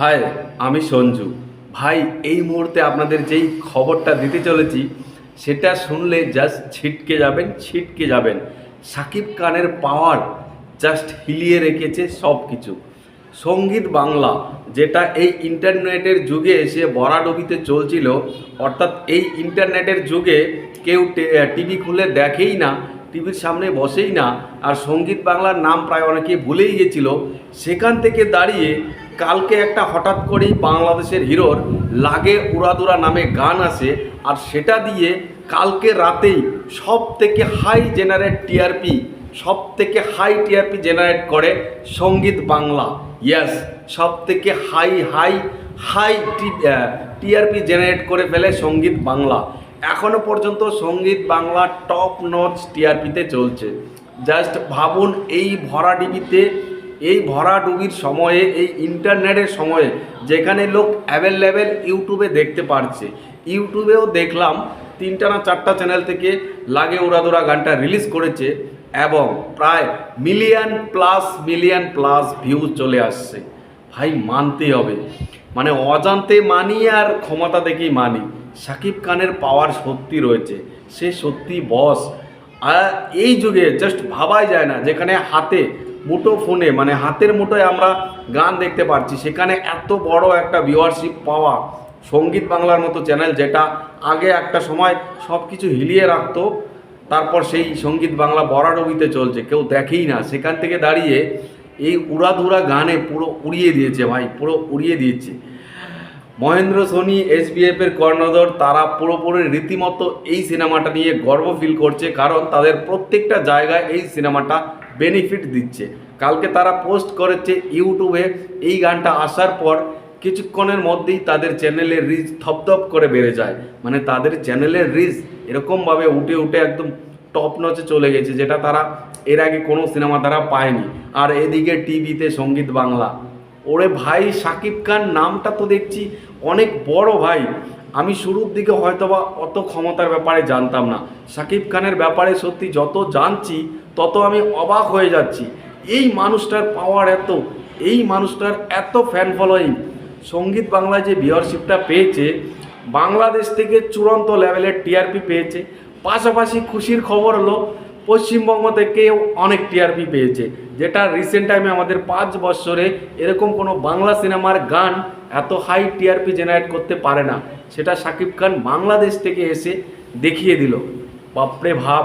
High, আমি সঞ্জু। ভাই, এই মুহূর্তে আপনাদের যেই খবরটা দিতে চলেছি, সেটা শুনলে জাস্ট ছিটকে যাবেন ছিটকে যাবেন। সাকিব খানের পাওয়ার জাস্ট হিলিয়ে রেখেছে সব কিছু সংগীত বাংলা, যেটা এই ইন্টারনেটের যুগে এসে বরাডবিতে চলছিল, অর্থাৎ এই ইন্টারনেটের যুগে কেউ টিভি খুলে দেখেই না, টিভির সামনে বসেই না, আর সংগীত বাংলার নাম প্রায় অনেকে ভুলেই গেছিল। সেখান থেকে দাঁড়িয়ে কালকে একটা হঠাৎ করেই বাংলাদেশের হিরোর লাগে উড়াদুরা নামে গান আসে আর সেটা দিয়ে কালকে রাতেই সব থেকে হাই জেনারেট টিআরপি সব থেকে হাই টিআরপি জেনারেট করে সংগীত বাংলা। ইয়াস সব থেকে high high high TRP generate করে ফেলে সংগীত বাংলা। এখনও পর্যন্ত সংগীত বাংলা টপ নচ টিআরপিতে চলছে। জাস্ট ভাবুন, এই ভরা ডিবিতে এই ভরা ডুবির সময়ে, এই ইন্টারনেটের সময়ে যেখানে লোক অ্যাভেলেবেল ইউটিউবে দেখতে পারছে। ইউটিউবেও দেখলাম, তিনটা না চারটা চ্যানেল থেকে লাগে উড়াদোড়া গানটা রিলিজ করেছে এবং প্রায় million plus million plus views চলে আসছে। ভাই, মানতে হবে। মানে অজান্তে মানি আর ক্ষমতা দেখেই মানি। সাকিব খানের পাওয়ার সত্যি রয়েছে। সে সত্যি বস আর এই যুগে জাস্ট ভাবাই যায় না, যেখানে হাতে মুঠো ফোনে মানে হাতের মুঠোয় আমরা গান দেখতে পারছি। সেখানে এত বড় একটা ভিউয়ারশিপ পাওয়া সংগীত বাংলার মতো চ্যানেল যেটা আগে একটা সময় সব কিছু হিলিয়ে রাখত। তারপর সেই সংগীত বাংলা বরাডবিতে চলছে, কেউ দেখেই না। সেখান থেকে দাঁড়িয়ে এই উড়াধুরা গানে পুরো উড়িয়ে দিয়েছে ভাই, পুরো উড়িয়ে দিয়েছে। মহেন্দ্র সোনি এসবিএফ এর কর্ণধর, তারা পুরোপুরি রীতিমতো এই সিনেমাটা নিয়ে গর্ব ফিল করছে কারণ তাদের প্রত্যেকটা জায়গায় এই সিনেমাটা বেনিফিট দিচ্ছে। কালকে তারা পোস্ট করেছে ইউটিউবে এই গানটা আসার পর কিছুক্ষণের মধ্যেই তাদের চ্যানেলের রিচ থপথপ করে বেড়ে যায়। মানে তাদের চ্যানেলের রিচ এরকমভাবে উঠে উঠে একদম টপ নচে চলে গেছে, যেটা তারা এর আগে কোনো সিনেমা তারা পায়নি। আর এদিকে টিভিতে সংগীত বাংলা। ওরে ভাই, সাকিব খান নামটা তো দেখছি অনেক বড় ভাই। আমি শুরুর দিকে হয়তোবা অত ক্ষমতার ব্যাপারে জানতাম না। সাকিব খানের ব্যাপারে সত্যি যত জানছি, তত আমি অবাক হয়ে যাচ্ছি। এই মানুষটার পাওয়ার এত, এই মানুষটার এত ফ্যান ফলোয়িং সংগীত বাংলায় যে ভিওরশিপটা পেয়েছে, বাংলাদেশ থেকে চূড়ান্ত লেভেলের টিআরপি পেয়েছে। পাশাপাশি খুশির খবর হলো পশ্চিমবঙ্গ থেকেও অনেক টিআরপি পেয়েছে। যেটা রিসেন্ট টাইমে আমাদের পাঁচ বছরে এরকম কোনো বাংলা সিনেমার গান এত হাই টিআরপি জেনারেট করতে পারে না। সেটা শাকিব খান বাংলাদেশ থেকে এসে দেখিয়ে দিল। বাপরে ভাব,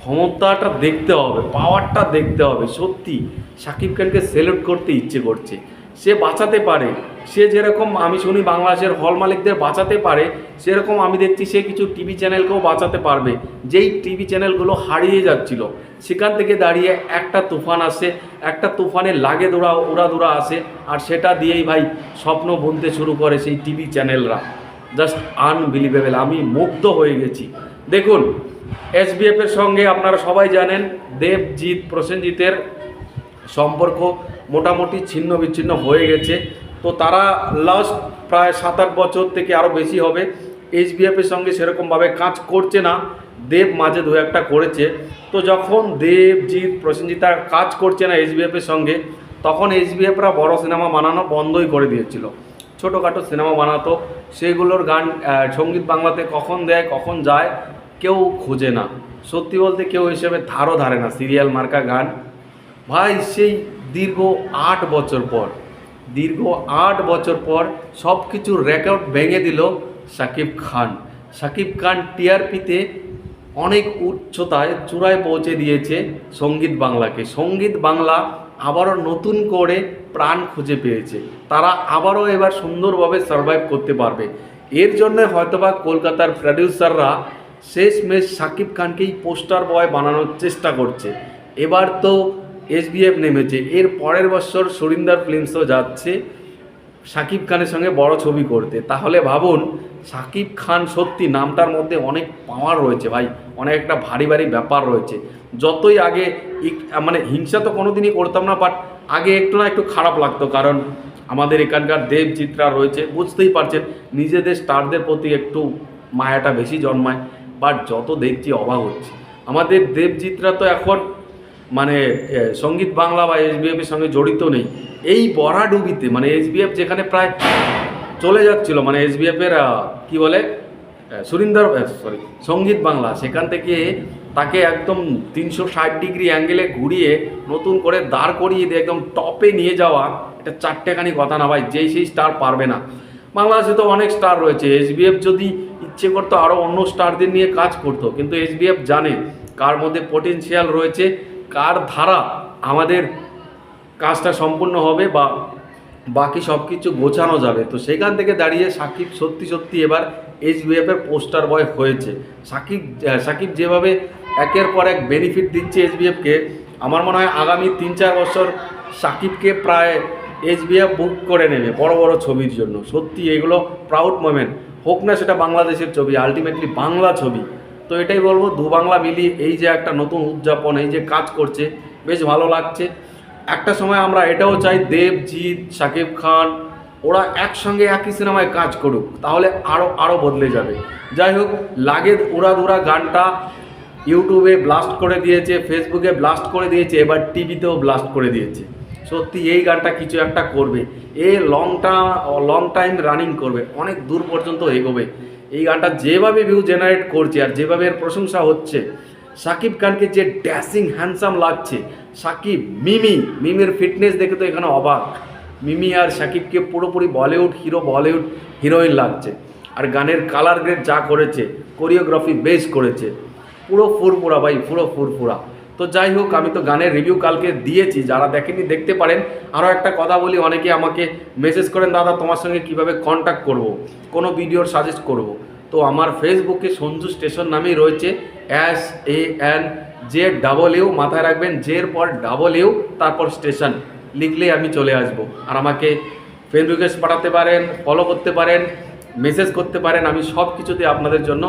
ক্ষমতাটা দেখতে হবে পাওয়ারটা দেখতে হবে। সত্যি শাকিব খানকে সেলুট করতে ইচ্ছে করছে। সে বাঁচাতে পারে। সে যেরকম আমি শুনি বাংলাদেশের হল মালিকদের বাঁচাতে পারে, সেরকম আমি দেখছি সে কিছু টিভি চ্যানেলকেও বাঁচাতে পারবে। যেই টিভি চ্যানেলগুলো হারিয়ে যাচ্ছিল, সেখান থেকে দাঁড়িয়ে একটা তুফান আসে, একটা তুফানের লাগে দৌড়া, উড়া দৌড়া আসে, আর সেটা দিয়েই ভাই স্বপ্ন বুনতে শুরু করে সেই টিভি চ্যানেলরা। জাস্ট আনবিলিভেবল, আমি মুগ্ধ হয়ে গেছি। দেখুন, এসবিএফ এর সঙ্গে আপনারা সবাই জানেন, দেবজিৎ প্রসেনজিতের সম্পর্ক মোটামুটি ছিন্ন বিচ্ছিন্ন হয়ে গেছে। তো তারা লাস্ট প্রায় সাত আট বছর থেকে আরও বেশি হবে। এইচবিএফের সঙ্গে সেরকমভাবে কাজ করছে না। দেব মাঝে দু একটা করেছে। তো যখন দেবজিৎ প্রসেনজিৎ আর কাজ করছে না এইচবিএফের সঙ্গে, তখন এইচবিএফরা বড় সিনেমা বানানো বন্ধই করে দিয়েছিল। ছোটোখাটো সিনেমা বানাতো। সেগুলোর গান সংগীত বাংলাতে কখন দেয়, কখন যায়, কেউ খোঁজে না। সত্যি বলতে কেউ হিসেবে ধারও ধারে না সিরিয়াল মার্কা গান। ভাই, সেই দীর্ঘ আট বছর পর দীর্ঘ আট বছর পর সব কিছুর রেকর্ড ভেঙে দিল সাকিব খান। সাকিব খান টিআরপিতে অনেক উচ্চতায় চূড়ায় পৌঁছে দিয়েছে সংগীত বাংলাকে। সংগীত বাংলা আবারও নতুন করে প্রাণ খুঁজে পেয়েছে। তারা আবারও এবার সুন্দরভাবে সার্ভাইভ করতে পারবে। এর জন্য হয়তোবা কলকাতার প্রডিউসাররা শেষ মেশ সাকিব খানকেই পোস্টার বয় বানানোর চেষ্টা করছে। এবার তো এসবিএফ নেমেছে। এর পরের বছর সুরিন্দার ফিল্মসও যাচ্ছে সাকিব খানের সঙ্গে বড় ছবি করতে। তাহলে ভাবুন সাকিব খান সত্যি নামটার মধ্যে অনেক পাওয়ার রয়েছে ভাই, অনেক একটা ভারী ভারী ব্যাপার রয়েছে। যতই আগে মানে হিংসা তো কোনোদিনই করতাম না বাট আগে একটু না একটু খারাপ লাগতো, কারণ আমাদের এখানকার দেবচিত্রা রয়েছে, বুঝতেই পারছেন, নিজেদের স্টারদের প্রতি একটু মায়াটা বেশি জন্মায় বাট যত দেখছি অবাক হচ্ছে। আমাদের দেবচিত্রা তো এখন মানে সংগীত বাংলা বা এসবিএফ এর সঙ্গে জড়িত নেই। এই বরাডুবিতে মানে এসবিএফ যেখানে প্রায় চলে যাচ্ছিল মানে এসবিএফ এর আহ, কি বলে সুরিন্দর সরি সংগীত বাংলা সেখান থেকে তাকে একদম তিনশো ষাট ডিগ্রি অ্যাঙ্গেলে ঘুরিয়ে নতুন করে দাঁড় করিয়ে দিয়ে একদম টপে নিয়ে যাওয়া এটা চারটেখানি কথা না ভাই যেই সেই স্টার পারবে না। বাংলাদেশে তো অনেক স্টার রয়েছে এসবিএফ যদি ইচ্ছে করতো আরও অন্য স্টারদের নিয়ে কাজ করতো কিন্তু এসবিএফ জানে কার মধ্যে পটেনশিয়াল রয়েছে কার ধারা আমাদের কাজটা সম্পূর্ণ হবে বা বাকি সব কিছু গোছানো যাবে? তো সেখান থেকে দাঁড়িয়ে সাকিব সত্যি সত্যি এবার এইচবিএফের পোস্টার বয় হয়েছে। সাকিব সাকিব যেভাবে একের পর এক বেনিফিট দিচ্ছে এইচবিএফকে আমার মনে হয় আগামী তিন চার বছর সাকিবকে প্রায় এইচবিএফ বুক করে নেবে বড় বড় ছবির জন্য। সত্যি এগুলো প্রাউড মোমেন্ট হোক না সেটা বাংলাদেশের ছবি আলটিমেটলি বাংলা ছবি। তো এটাই বলব দু বাংলা মিলিয়ে এই যে একটা নতুন উদযাপন, এই যে কাজ করছে, বেশ ভালো লাগছে। একটা সময় আমরা এটাও চাই দেবজিৎ শাকিব খান, ওরা একসঙ্গে একই সিনেমায় কাজ করুক, তাহলে আরও আরও বদলে যাবে। যাই হোক, লাগে উড়াদুরা গানটা, ইউটিউবে ব্লাস্ট করে দিয়েছে, ফেসবুকে ব্লাস্ট করে দিয়েছে, এবার টিভিতেও ব্লাস্ট করে দিয়েছে। সত্যি, এই গানটা কিছু একটা করবে। এ লংটা লং টাইম রানিং করবে, অনেক দূর পর্যন্ত এগোবে। এই গানটা যেভাবে ভিউ জেনারেট করছে আর যেভাবে এর প্রশংসা হচ্ছে, সাকিব খানকে যে ড্যাসিং হ্যান্ডসাম লাগছে, সাকিব, মিমি, মিমির ফিটনেস দেখে তো এখানে অবাক। মিমি আর সাকিবকে পুরোপুরি বলিউড হিরো বলিউড হিরোইন লাগছে। আর গানের কালার গ্রেড যা করেছে কোরিওগ্রাফি বেশ করেছে। পুরো ফুরফুরা ভাই, পুরো ফুরফুরা। তো যাই হোক, আমি তো গানের রিভিউ কালকে দিয়েছি, যারা দেখেনি দেখতে পারেন। আরও একটা কথা বলি, অনেকে আমাকে মেসেজ করেন, দাদা, তোমার সঙ্গে কীভাবে কন্ট্যাক্ট করব? কোনো ভিডিওর সাজেস্ট করব? তো আমার ফেসবুকে সঞ্জু স্টেশন নামেই রয়েছে S A N J double U মাথায় রাখবেন জের পর ডাবল ইউ তারপর স্টেশন। লিখলেই আমি চলে আসব। আর আমাকে ফ্রেন্ড রিকোয়েস্ট পাঠাতে পারেন ফলো করতে পারেন মেসেজ করতে পারেন, আমি সব কিছুতে আপনাদের জন্য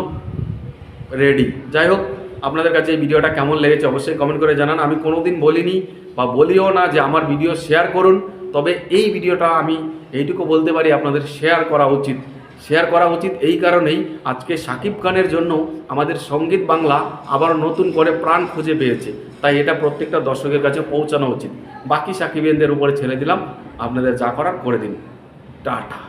রেডি যাই হোক আপনাদের কাছে এই ভিডিওটা কেমন লেগেছে অবশ্যই কমেন্ট করে জানান। আমি কোনো দিন বলিনি বা বলিও না যে আমার ভিডিও শেয়ার করুন, তবে এই ভিডিওটা আমি এইটুকু বলতে পারি আপনাদের শেয়ার করা উচিত। শেয়ার করা উচিত এই কারণেই আজকে সাকিব খানের জন্য আমাদের সংগীত বাংলা আবার নতুন করে প্রাণ খুঁজে পেয়েছে। তাই এটা প্রত্যেকটা দর্শকের কাছে পৌঁছানো উচিত। বাকি সাকিবিয়ানদের উপরে ছেড়ে দিলাম। আপনাদের যা করার করে দিন। টাটা।